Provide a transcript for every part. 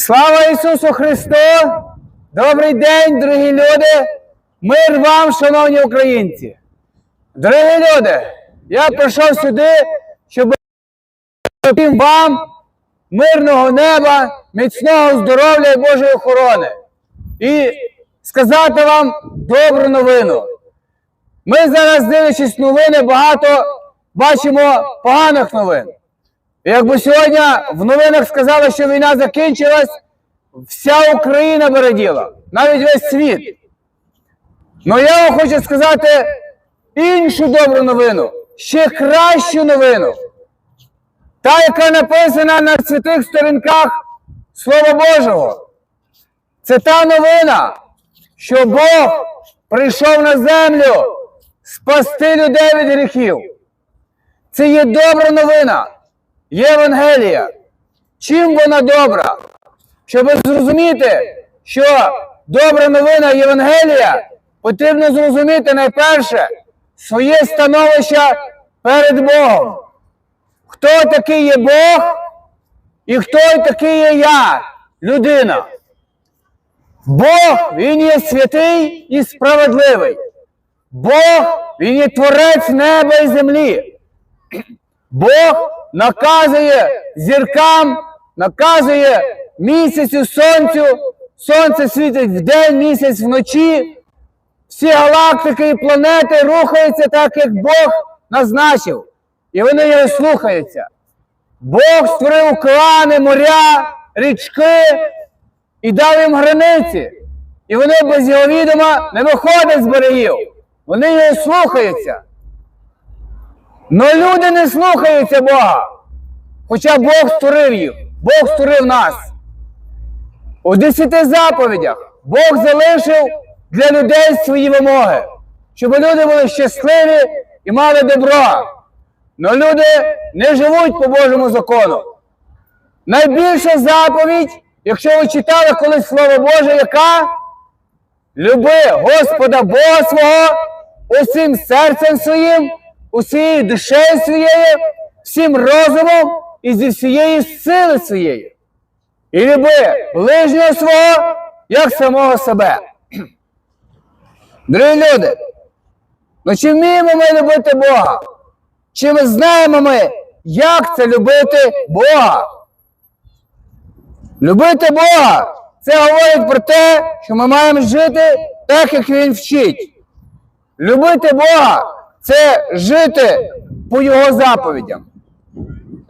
Слава Ісусу Христу! Добрий день, дорогі люди! Мир вам, шановні українці! Дорогі люди! Я прийшов сюди, щоб вам мирного неба, міцного здоров'я і Божої охорони. І сказати вам добру новину. Ми зараз, дивлячись новини, багато бачимо поганих новин. Якби сьогодні в новинах сказали, що війна закінчилась, вся Україна би раділа, навіть весь світ. Ну я вам хочу сказати іншу добру новину, ще кращу новину. Та, яка написана на святих сторінках Слова Божого. Це та новина, що Бог прийшов на землю спасти людей від гріхів. Це є добра новина. Євангелія. Чим вона добра? Щоб зрозуміти, що добра новина Євангелія, потрібно зрозуміти найперше своє становище перед Богом. Хто такий є Бог і хто такий є я, людина. Бог, Він є святий і справедливий. Бог, Він є творець неба і землі. Бог наказує зіркам, наказує місяцю, сонцю, сонце світить вдень, місяць вночі. Всі галактики і планети рухаються так, як Бог назначив. І вони його слухаються. Бог створив клани, моря, річки і дав їм границі. І вони без його відома не виходять з берегів. Вони його слухаються. Но люди не слухаються Бога. Хоча Бог створив їх, Бог створив нас. У десяти заповідях Бог залишив для людей свої вимоги, щоб люди були щасливі і мали добро. Но люди не живуть по Божому закону. Найбільша заповідь, якщо ви читали колись Слово Боже, яка? Люби Господа Бога свого усім серцем своїм, усією душею своєю, всім розумом і зі всієї сили своєї. І люби ближнього свого, як самого себе. Дорогі люди, ну чи вміємо ми любити Бога? Чи ми знаємо ми, як це любити Бога? Любити Бога це говорить про те, що ми маємо жити так, як Він вчить. Любити Бога це жити по Його заповідям.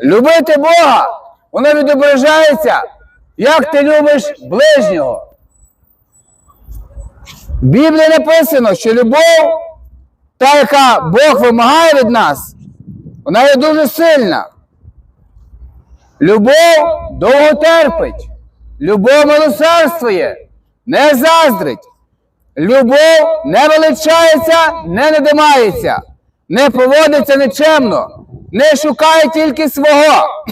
Любити Бога, воно відображається, як ти любиш ближнього. В Біблії написано, що любов, та, яка Бог вимагає від нас, вона є дуже сильна. Любов довго терпить, любов милосердствує, не заздрить. Любов не величається, не надимається, не поводиться нечемно, не шукає тільки свого,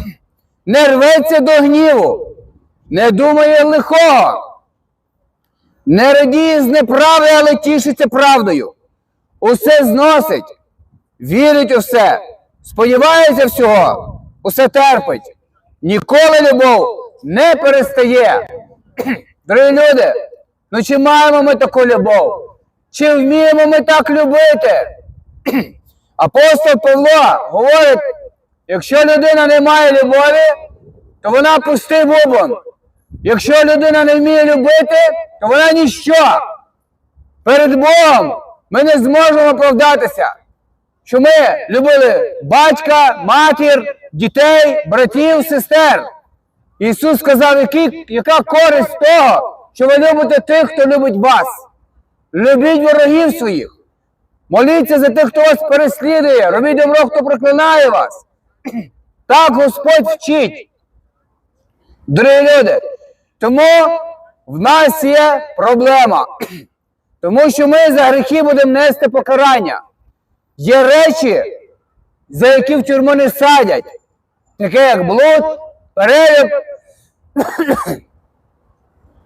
не рветься до гніву, не думає лихого, не радіє з неправди, але тішиться правдою. Усе зносить, вірить у все, сподівається всього, усе терпить. Ніколи любов не перестає. Дорогі люди, ну чи маємо ми таку любов? Чи вміємо ми так любити? Апостол Павло говорить, якщо людина не має любові, то вона пустий бубон. Якщо людина не вміє любити, то вона ніщо. Перед Богом ми не зможемо оправдатися, що ми любили батька, матір, дітей, братів, сестер. Ісус сказав, яка користь того, що ви любите тих, хто любить вас. Любіть ворогів своїх. Моліться за тих, хто вас переслідує, робіть добро, хто проклинає вас. Так Господь вчить. Дорогі люди, тому в нас є проблема. Тому що ми за гріхи будемо нести покарання. Є речі, за які в тюрму не садять, таке як блуд, перелюб,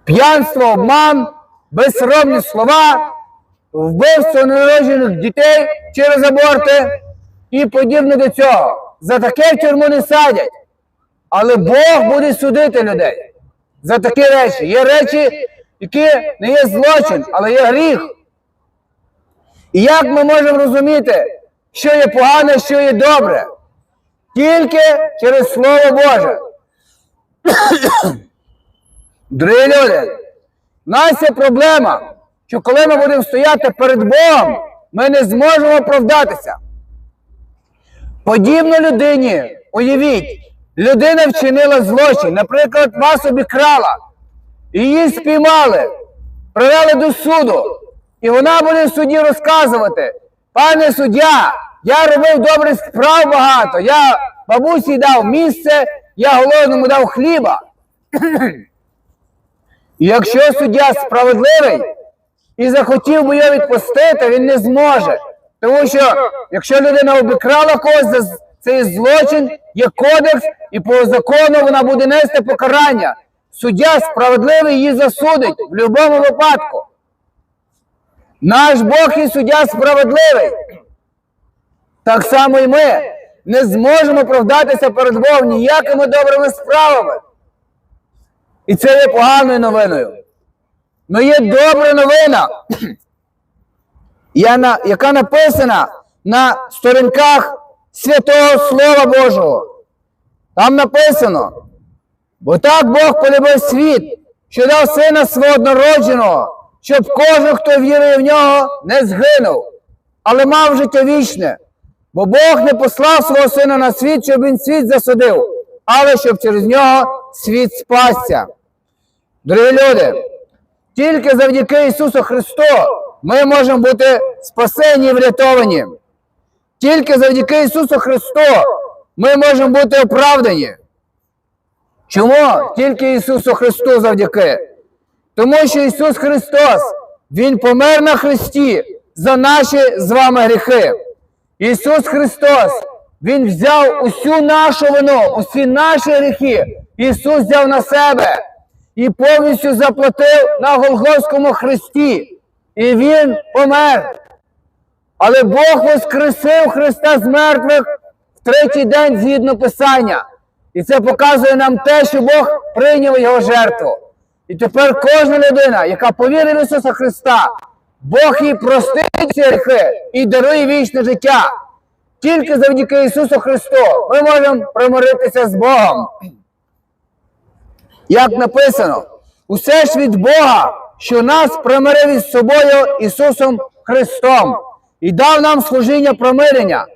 п'янство, обман, безсоромні слова, вбивство ненароджених дітей через аборти і подібне до цього. За таке в тюрму не садять. Але Бог буде судити людей. за такі речі. Є речі, які не є злочин, але є гріх. І як ми можемо розуміти, що є погане, що є добре? Тільки через Слово Боже. Дорогі люди, в нас є проблема, що коли ми будемо стояти перед Богом, ми не зможемо оправдатися. Подібно людині, уявіть, людина вчинила злочин, наприклад, вас обікрала, її спіймали, привели до суду, і вона буде в суді розказувати, пане суддя, я робив добрих справ багато, я бабусі дав місце, я голодному дав хліба. Якщо суддя справедливий і захотів би його відпустити, він не зможе. Тому що якщо людина обікрала когось за цей злочин, є кодекс, і по закону вона буде нести покарання. Суддя справедливий її засудить в будь-якому випадку. Наш Бог і суддя справедливий. Так само і ми не зможемо оправдатися перед Богом ніякими добрими справами. І це є поганою новиною. Ну є добра новина, яка написана на сторінках Святого Слова Божого. Там написано, бо так Бог полюбив світ, що дав сина свого однородженого, щоб кожен, хто вірує в нього, не згинув, але мав життя вічне. Бо Бог не послав свого сина на світ, щоб він світ засудив, але щоб через нього світ спасся. Дорогі люди, тільки завдяки Ісусу Христу ми можемо бути спасені і врятовані. Тільки завдяки Ісусу Христу ми можемо бути оправдані. Чому? Тільки Ісусу Христу завдяки. Тому що Ісус Христос, Він помер на Христі за наші з вами гріхи. Ісус Христос, Він взяв усю нашу вину, усі наші гріхи. Ісус взяв на себе і повністю заплатив на Голгофському хресті. І Він помер. Але Бог воскресив Христа з мертвих в третій день згідно Писання. І це показує нам те, що Бог прийняв його жертву. І тепер кожна людина, яка повірить в Ісуса Христа, Бог їй простить ці гріхи і дарує вічне життя. Тільки завдяки Ісусу Христу ми можемо примиритися з Богом. Як написано, усе ж від Бога, що нас примирив із собою Ісусом Христом і дав нам служіння примирення.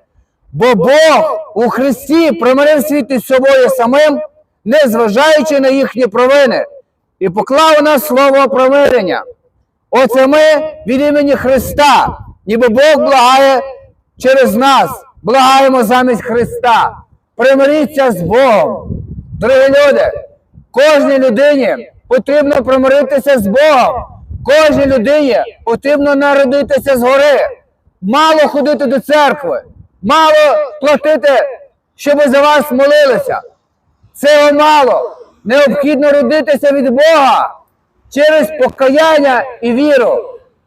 Бо Бог у Христі примирив світ із собою самим, не зважаючи на їхні провини, і поклав нас слово примирення. Оце ми від імені Христа, ніби Бог благає через нас, благаємо замість Христа. Примиріться з Богом. Дорогі люди, кожній людині потрібно примиритися з Богом. Кожній людині потрібно народитися згори. Мало ходити до церкви, мало платити, щоб за вас молилися. Цього мало. Необхідно родитися від Бога через покаяння і віру.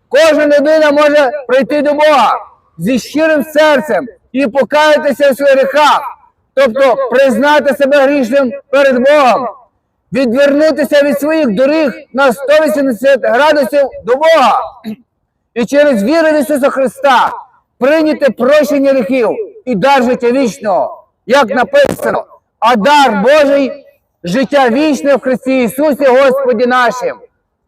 Кожна людина може прийти до Бога зі щирим серцем і покаятися своїх гріхах, тобто признати себе грішним перед Богом, відвернутися від своїх доріг на 180 градусів до Бога. І через віру в Ісуса Христа прийняти прощення гріхів і дар життя вічного, як написано, а дар Божий життя вічне в Христі Ісусі Господі нашим.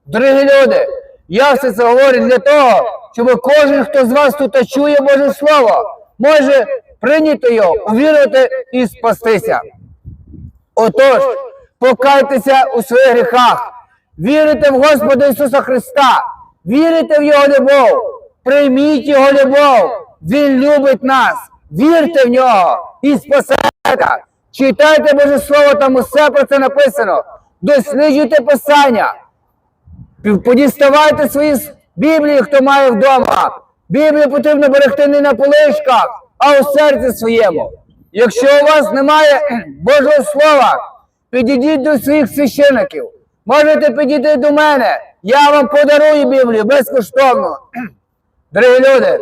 Дорогі люди, я все це говорю для того, щоб кожен, хто з вас тут чує Боже Слово, може прийняти його, увірувати і спастися. Отож, покайтеся у своїх гріхах, вірите в Господа Ісуса Христа, вірите в Його любов, прийміть Його любов, Він любить нас, вірте в нього і спасете. Читайте Боже Слово, там усе про це написано. Досліджуйте Писання. Подіставайте свої Біблії, хто має вдома. Біблію потрібно берегти не на поличках, а у серці своєму. Якщо у вас немає Божого Слова, підійдіть до своїх священиків. Можете підійти до мене. Я вам подарую Біблію безкоштовно. Дорогі люди,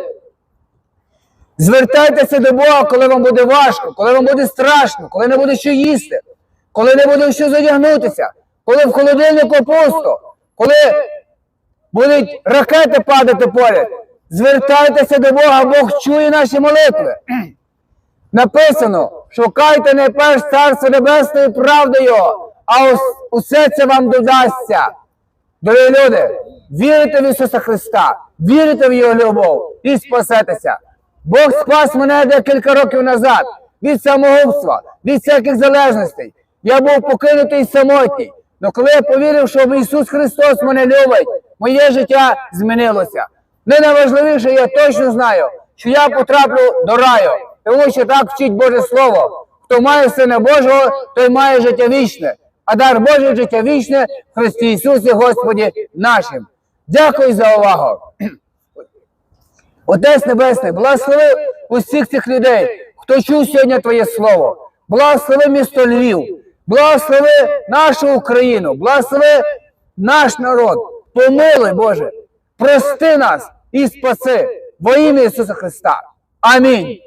звертайтеся до Бога, коли вам буде важко, коли вам буде страшно, коли не буде що їсти, коли не буде що задягнутися. коли в холодильнику пусто, коли будуть ракети падати поряд, звертайтеся до Бога, Бог чує наші молитви. Написано, шукайте найперш Царство Небесне і правди Його, а усе це вам додасться. Дорогі люди, вірите в Ісуса Христа, вірите в Його любов і спасетеся. Бог спас мене декілька років назад від самогубства, від всяких залежностей. Я був покинутий самотній. Але коли я повірив, що Ісус Христос мене любить, моє життя змінилося. Не найважливіше, я точно знаю, що я потраплю до раю, тому що так вчить Боже Слово. Хто має Сина Божого, той має життя вічне, а дар Божий життя вічне в Христі Ісусі Господі нашим. Дякую за увагу. Отець Небесний, благослови усіх цих людей, хто чув сьогодні Твоє Слово. Благослови місто Львів, благослови нашу Україну, благослови наш народ. Помилуй, Боже, прости нас і спаси во ім'я Ісуса Христа. Амінь.